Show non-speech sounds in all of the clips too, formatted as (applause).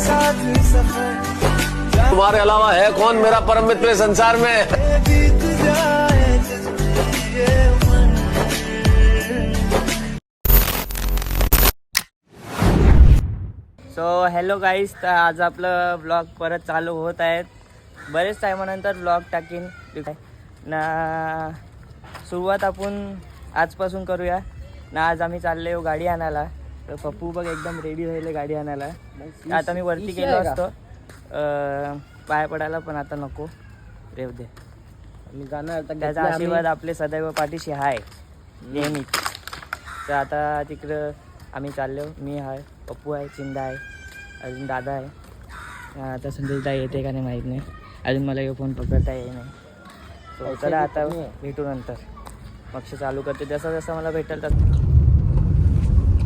साथ सफर तुम्हारे अलावा है कौन मेरा परम मित्र संसार में? सो हॅलो गाईज तर आज आपलं ब्लॉग परत चालू होत आहेत. बरेच टायमानंतर ब्लॉग टाकीन. ना सुरुवात आपण आजपासून करूया. ना आज आम्ही चालले हो गाडी आणायला. तर पप्पू बघ एकदम रेडी झाले गाडी आणायला. आता मी वरती गेलो असतो. पाया पडायला पण आता नको. रेव दे. मी जाणार त्याचा आशीर्वाद आपले सदैव पाठीशी आहे नेहमीच. तर आता तिकडं आम्ही चाललो. मी आहे पप्पू आहे चिंदा आहे अजून दादा आहे आता संदेशदा येते का नाही माहीत नाही. अजून मला हे फोन पकडता येई नाही. So, चला आता भेटू नंतर. पक्ष चालू करते. जसं जसं मला भेटेल तसं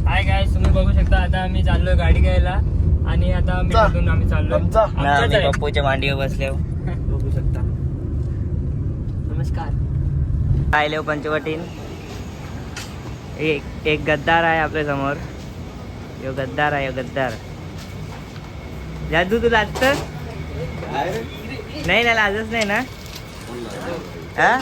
हाय काय तुम्ही बघू शकता आता आम्ही चाललोय गाडी घ्यायला आणि आता आम्ही तिथून आम्ही चाललोय. पप्पूच्या मांडीवर बसले (laughs) बघू शकता. नमस्कार. पाहिले पंचवटीन. एक एक गद्दार आहे आपल्यासमोर. यो गद्दार आहे यो गद्दार. जादू तू लाजत नाही ना लाजच नाही ना? हा?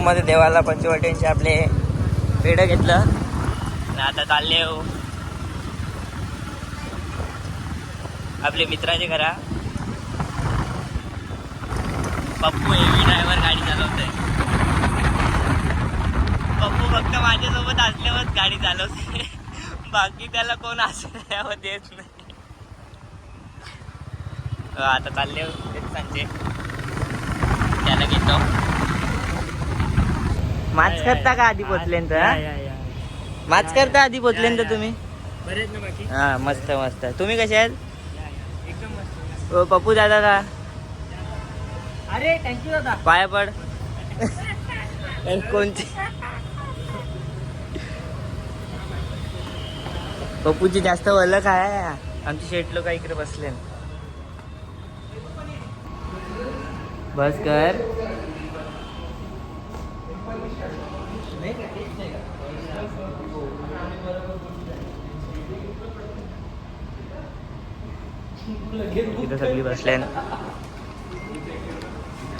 मध्ये देवाला पंचवटींचे आपले पेढ घेतलं. आणि आता चालले हो. आपले मित्राचे घरा. पप्पू हेवी ड्रायव्हर गाडी चालवतोय. पप्पू फक्त माझ्यासोबत असल्यावरच गाडी चालवते बाकी त्याला कोण असल्यावर देत नाही. हो, आता चालले हो, सांगते. त्याला घेतो. माच करता का आधी पोचलेंत माच करता आधी पोचलेंत तुम्ही? हा मस्त मस्त. तुम्ही कसे आहेत? ओ, पप्पू दादा का? अरे थँक्यू दादा. पाया पड. कोणती? पप्पूची जास्त ओळख आहे. आमची शेट लोक इकडे बसले बस कर. इथं सगळी बसले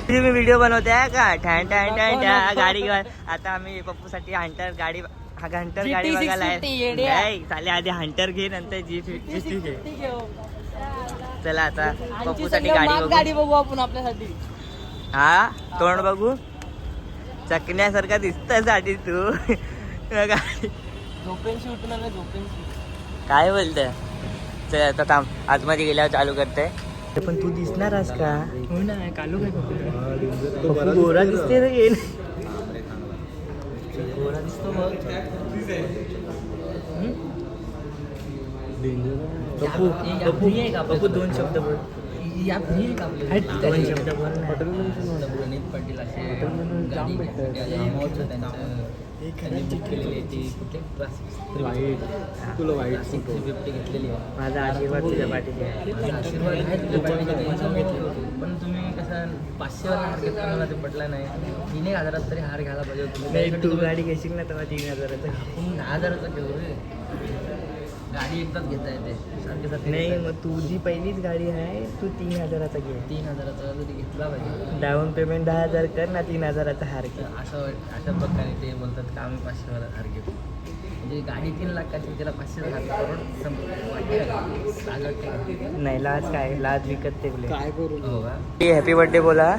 तुम्ही व्हिडिओ बनवते का? ठॅन ठॅन ठॅन ठॅन गाडी आता आम्ही पप्पूसाठी हंटर गाडी हंटर गाडी बघायला 650 आहे चालेल आधी हंटर घे नंतर जी फिफ्टी घे चला आता पप्पूसाठी गाडी बघू आपण आपल्यासाठी. हा? तोंड बघू? चकण्यासारखा दिसत साठी तू. गाडी झोपेंशी उठून आलं झोपेंशी काय बोलतोय चल आता थांब. आतमध्ये गेल्यावर चालू करते. पण तू दिसणार आहेस का? हो ना कालू काय पप्पू गोरा दिसते रे येईल गोरा दिसतो बघ. दोन शब्द बोल. या का. प्रणित पाटील असे त्यांचं माझा आशीर्वाद तुझ्या पाठीशी पण तुम्ही कसं घेतला मला ते पटलं नाही. तीन एक हजारात तरी हार घ्यायला पाहिजे तू गाडी घेशील ना तेव्हा तीन हजाराचं. दहा हजाराचा घेऊ रे. गाडी एकदाच घेता येते. सारखे सारखे नाही मग तुझी पहिलीच गाडी आहे तू तीन हजाराचा घे. तीन हजाराचा जरी घेतला पाहिजे. डाऊन पेमेंट दहा हजार कर ना तीन हजाराचा हार घे. तर असं अशा प्रकारे ते बोलतात का आम्ही पाचशेवाला हार घेतो. म्हणजे गाडी तीन लाखाची त्याला पाचशे हार परवड संप- वाटते का? लाज वाटते का? नाही लाज काय? लाज विकत ते काय करू? हो का? हॅपी बर्थडे बोला.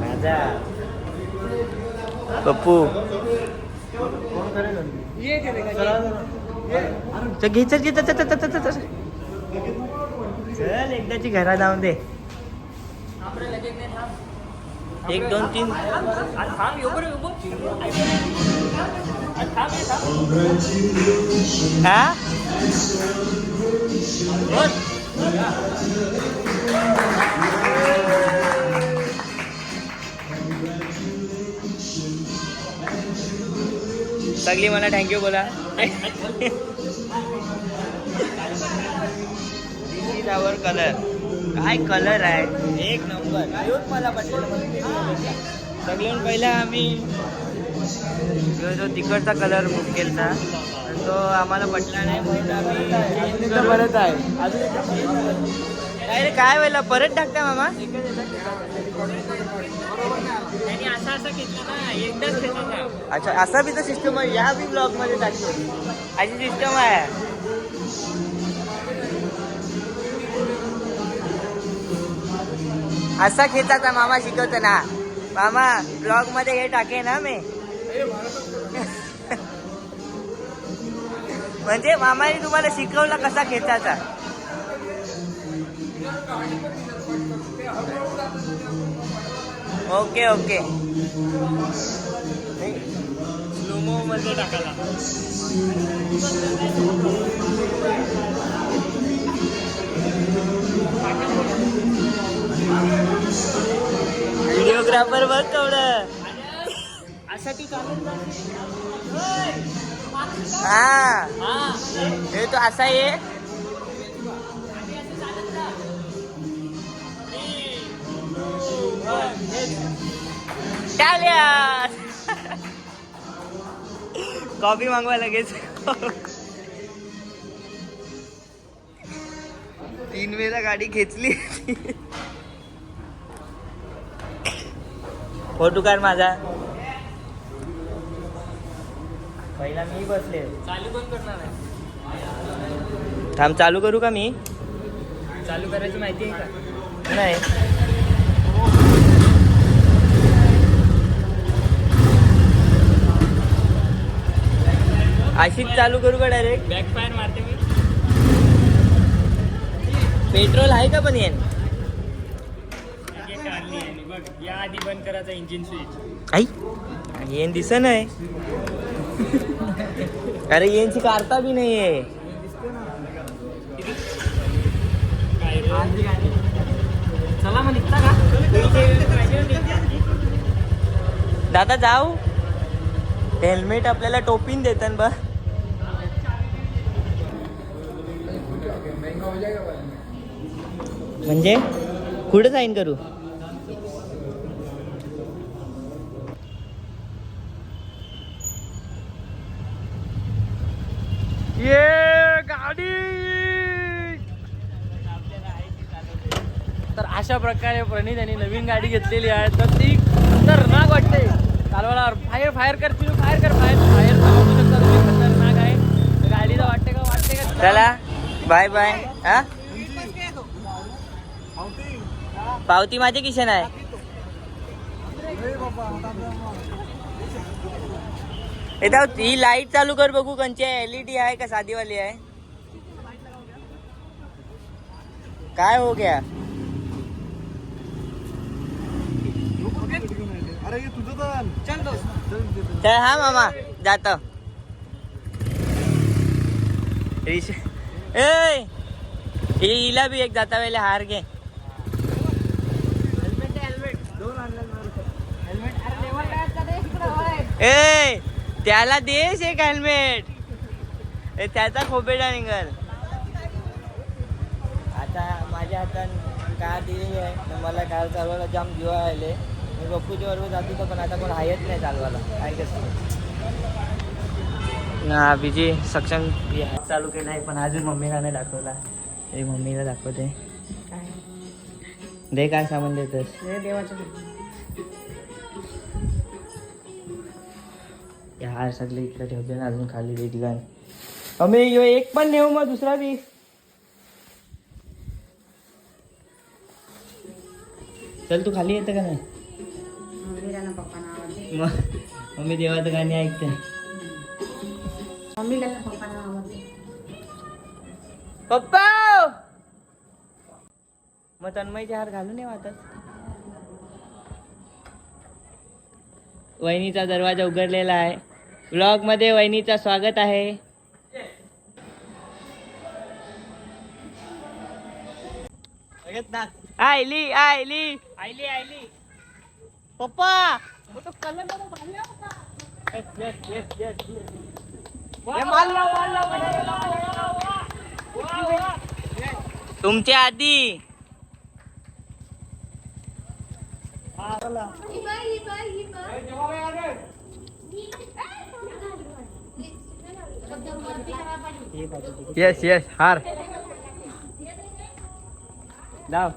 माझा पप्पू. घे चल घे चल चल एकदाची घरा जाऊन दे एक दोन तीन हा बोल सगळी मला. थँक्यू बोला. कलर काय कलर आहे? एक नंबर ह्योच मला पहिला आम्ही जो जो तिकडचा कलर बुक केला तो आम्हाला पटला नाही म्हणून परत आहे. अजून काय रे काय व्हायला? परत टाकता मामा? अच्छा असा बी तर सिस्टम आहे या बी ब्लॉगमध्ये टाकतो अशी सिस्टम आहे. असा खेचाचा मामा शिकवतो ना. मामा ब्लॉगमध्ये हे टाके ना मी. (laughs) म्हणजे मामाने तुम्हाला शिकवला कसा खेचाचा ओके ओके. स्लोमो मध्ये टाकाला व्हिडिओग्राफर बघ तेवढं असा तू हा. हे तो असा ये. टाळ्या कॉफी मागवा लगेच तीन वेळा गाडी खेचली फोटो काढ माझा पहिला मी बसले चालू पण करणार आहे थांब चालू करू का मी चालू करायची माहिती आहे का नाही अशीच चालू करू का डायरेक्ट बॅक फायर मारते मी. पेट्रोल आहे का पण येन? बघ या आधी बंद करायचा इंजिन स्विच आई येन दिस नाही. अरे येनची कारता बी नाहीये. चला मग निघता का? दादा जाऊ. हेल्मेट आपल्याला टोपीन देतात बा म्हणजे? कुठं साईन करू? ये गाडी! तर अशा प्रकारे प्रणित यांनी नवीन गाडी घेतलेली आहे. तर ती खतरनाक वाटते. चालवायला फायर फायर कर फायर कर फायर फायर खतरनाक आहे. तर गाडीला वाटते का वाटते का? चला बाय बाय हा? पावती माझी किशन आहे येता ही लाइट चालू कर बघू कंची आहे? एलईडी आहे का साधीवाली आहे? काय हो गया? अरे तुझं चल हा मामा जात. ए हिला बी एक जाता वेळेला हार घे. ए त्याला देश एक हेल्मेट ए त्याचा खोपेटा निघल. आता माझ्या हातात कार दिलेली आहे मला कार चालवायला जाम जीवा आले. मी बप्पूच्या बरोबर जातो होतो पण आता कोण हायच नाही चालवायला. काय कसं ना बीजी सक्षम. हे चालू केला आहे पण अजून मम्मीला नाही दाखवला. हे मम्मीला दाखवते. दे काय सामान देतस? हे हार सगळे इकडे ठेवते ना अजून खाली ठिकाणी. अमे यो एक पण नेऊ मग दुसरा बी. चल तू खाली येतं का नाही? मम्मी देवाचं गाणी ऐकते. पप्पा मग तन्मयचे हार घालून येऊ आता वहिनीचा दरवाजा उघडलेला आहे. ब्लॉगमध्ये वहिनीचं स्वागत आहे. आयली आयली. आयली आयली. पप्पा! तुमच्या आधी येस येस हार लाव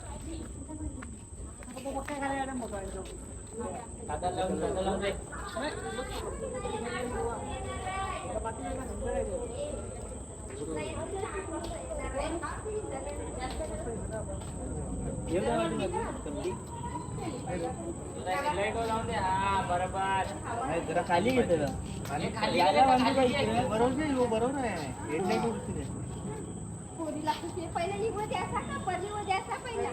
जरा खाली घेते बरोबर बरोबर आहे हेडलाईट उडते ते. पोरीला कुठे पहिला निघू द्यायचा का पर निघू द्यायचा पहिला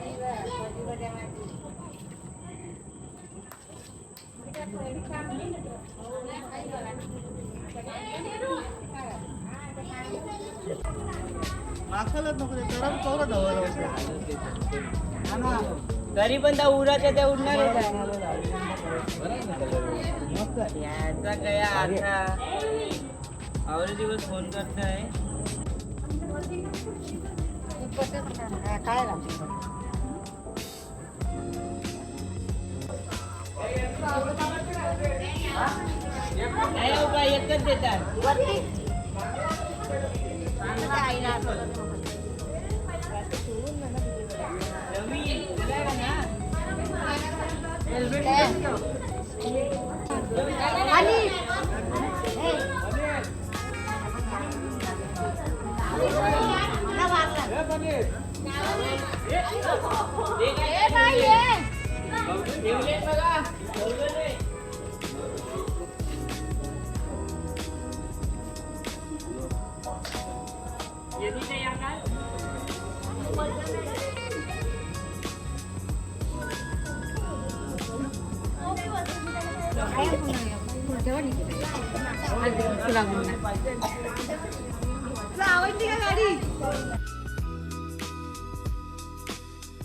मागचालच नको हा. तरी पण त्या उराच्या त्या उडणार. याचा काय आता आवडे दिवस फोन करताय नाही हो का एकच देतात रवी तुला का ना ठेवलेत बघा ठेवलेले.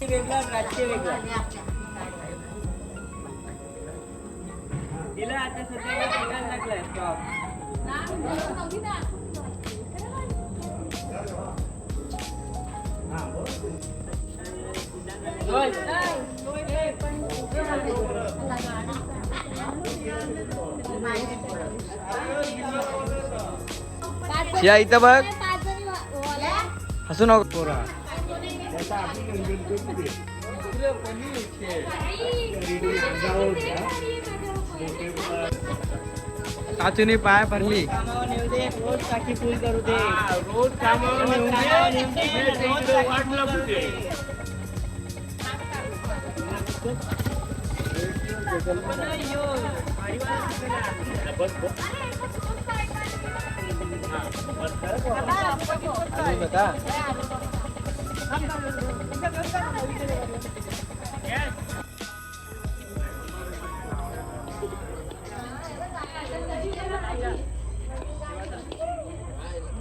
येते राज्य वेगळं तिला आता सध्या लागलाय स्टॉप शिया इथं बघ. हसू नको. पोरा. काचूनी पाय दे. रोज टाकी फुल करू दे. रोज कामावर नेऊ दे. रोज टाकी full करू दे.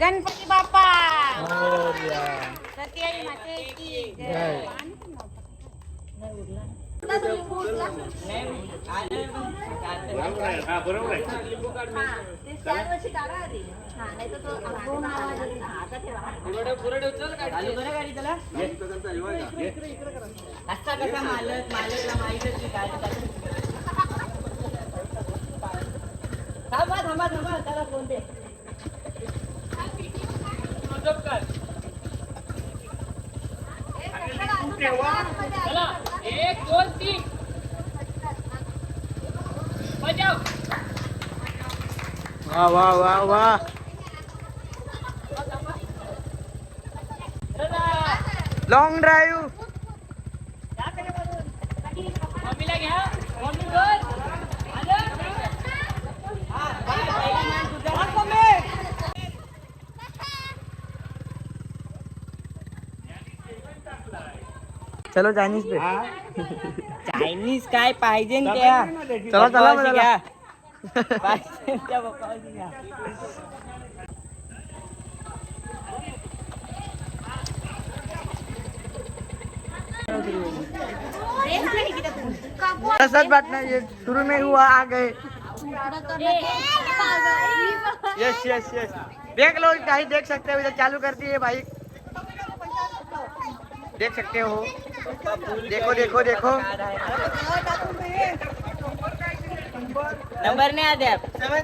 गणपती बाप्पा सत्याई मातेची जय. हा, नाही तर तो दोन आवाज येईल. हा, आता ठेवा. त्याला कसा मालक मालकला माहीतच नाही काय थांबा थांबा थांबा त्याला फोन दे एक दोन तीन. बजाव. वा वा वा वा. लॉंग ड्राईव्ह चलो चायनीज पे। चायनीज काय? पाहिजे न त्या चला चला त्या सच बात नहीं ये शुरू में हुआ आ गए। यस यस यस देख लो गाड़ी देख सकते हो इधर चालू कर दिए बाइक देख सकते हो। देखो देखो देखो। नंबर नाही आते आप. सेवन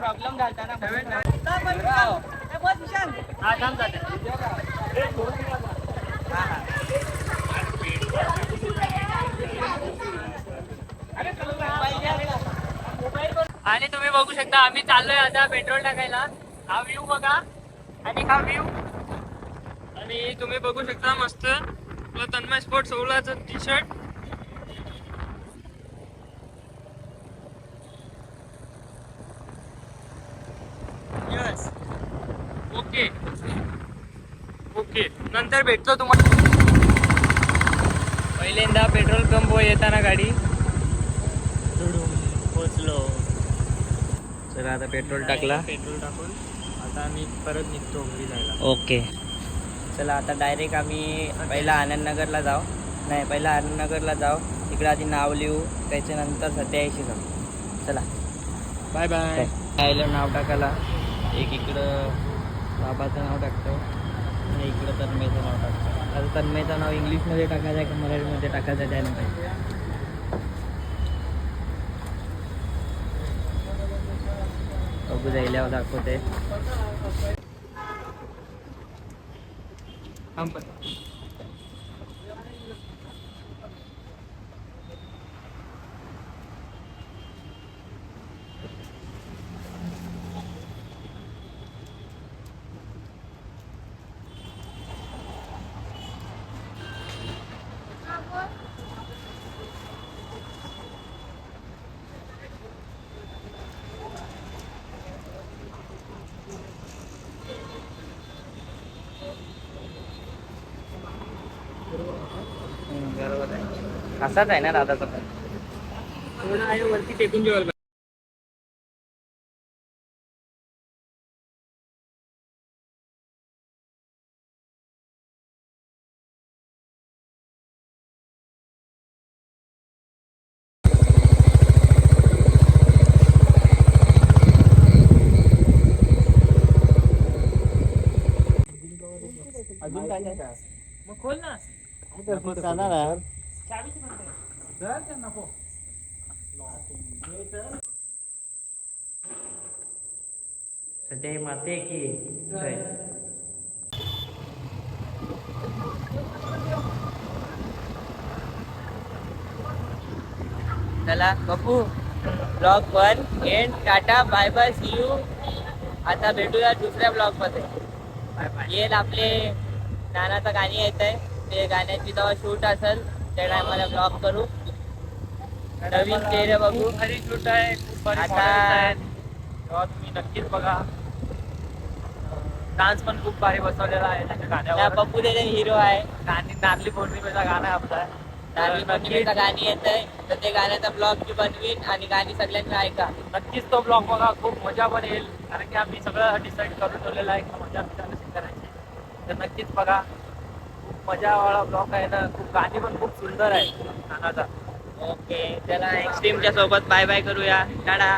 प्रॉब्लेम ना. हा थांब आणि तुम्ही बघू शकता आम्ही चाललोय आता पेट्रोल टाकायला. हा व्ह्यू बघा. आणि हा व्ह्यू आणि तुम्ही बघू शकता मस्त. आपला Tanmay sport सोलाचं T shirt yes okay okay नंतर भेटतो तुम्हाला. पहिल्यांदा पेट्रोल पंप येताना गाडी. पोचलो चला आता पेट्रोल टाकला. पेट्रोल टाकून आता आम्ही परत निघतो घरी जायला. ओके चला आता डायरेक्ट आम्ही पहिला आनंदनगरला जाऊ. नाही पहिला आनंदनगरला जाऊ. तिकडे आधी नाव लिहू त्याच्यानंतर सत्याऐंशी जाऊ. चला. बाय बाय आईला नाव टाकायला. एक इकडं बाबाचं नाव टाकतो. आणि इकडं तन्मयचं नाव टाकतो. आता तन्मयचं नाव इंग्लिशमध्ये टाकायचं आहे का मराठीमध्ये टाकायचं आहे त्यानं पाहिजे बघू जायल्यावर दाखवते. 頑張。असाच आहे ना दादाचा पण. वरती टेकून जेवायला अजून काय मग खोल ना. चावीची दे. सध्या माते की जय. चला बघू. Blog one end tata bye bye see you आता भेटूया दुसऱ्या ब्लॉगमध्ये. येईल आपले नानाचं गाणी येत आहे ते गाण्याची जेव्हा शूट असेल. त्या टायमाला ब्लॉग करू. नवीन चेहरे बघू. भारी शूट आहे. खूप भारी आता- models आहेत. तेव्हा तुम्ही नक्कीच बघा. डान्स पण खूप भारी बसवलेला आहे त्याच्या त्या गाण्यावर पप्पू हिरो आहे. गाणी नारली पौर्णिमेचा गाणं आहे आपला. नारळी तर पौर्णिमेचं गाणी येत आहे. तर ते गाण्याचा ब्लॉग मी बनवीन आणि गाणी सगळ्यांनी ऐका. नक्कीच तो ब्लॉग बघा. खूप मजा पण येईल. कारण की आम्ही सगळं डिसाईड करून ठेवलेलं आहे. की मजा करायची. तर नक्कीच बघा. मजावाळा मजावाला आहे ना. खूप गाणी पण खूप सुंदर आहे नानाचा ओके त्याला एक्स्ट्रीमच्या सोबत बाय बाय करूया. टाटा.